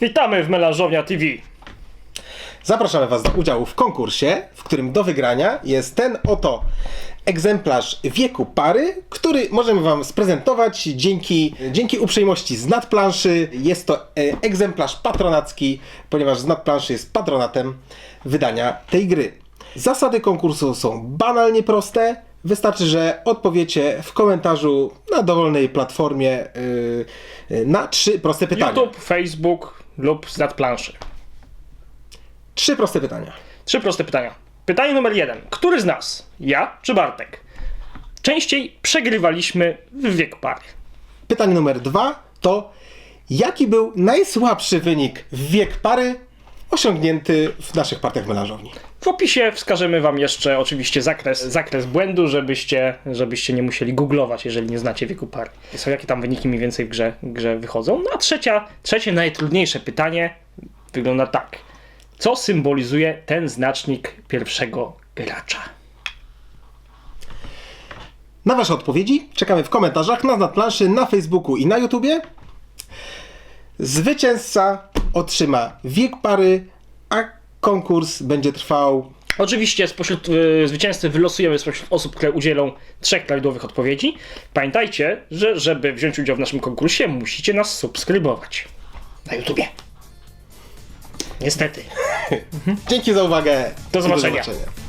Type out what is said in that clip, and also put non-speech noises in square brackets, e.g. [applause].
Witamy w Melanżownia TV. Zapraszamy Was do udziału w konkursie, w którym do wygrania jest ten oto egzemplarz wieku pary, który możemy Wam sprezentować dzięki, dzięki uprzejmości z nadplanszy. Jest to e, egzemplarz patronacki, ponieważ z nadplanszy jest patronatem wydania tej gry. Zasady konkursu są banalnie proste. Wystarczy, że odpowiecie w komentarzu na dowolnej platformie yy, na trzy proste pytania. YouTube, Facebook lub z nadplanszy. Trzy proste pytania. Trzy proste pytania. Pytanie numer jeden. Który z nas, ja czy Bartek, częściej przegrywaliśmy w wiek pary? Pytanie numer dwa to jaki był najsłabszy wynik w wiek pary osiągnięty w naszych partiach melanżowni? W opisie wskażemy wam jeszcze oczywiście zakres, zakres błędu, żebyście, żebyście nie musieli googlować, jeżeli nie znacie wieku pary. Są jakie tam wyniki mniej więcej w grze, grze wychodzą. No a trzecia, trzecie najtrudniejsze pytanie wygląda tak. Co symbolizuje ten znacznik pierwszego gracza? Na Wasze odpowiedzi czekamy w komentarzach na nadplanszy, na Facebooku i na YouTubie. Zwycięzca otrzyma wiek pary, konkurs będzie trwał Oczywiście spośród y, zwycięzcy wylosujemy spośród osób, które udzielą trzech prawidłowych odpowiedzi. Pamiętajcie, że żeby wziąć udział w naszym konkursie, musicie nas subskrybować. Na YouTubie. Niestety. [laughs] Dzięki za uwagę. Do i zobaczenia. Do zobaczenia.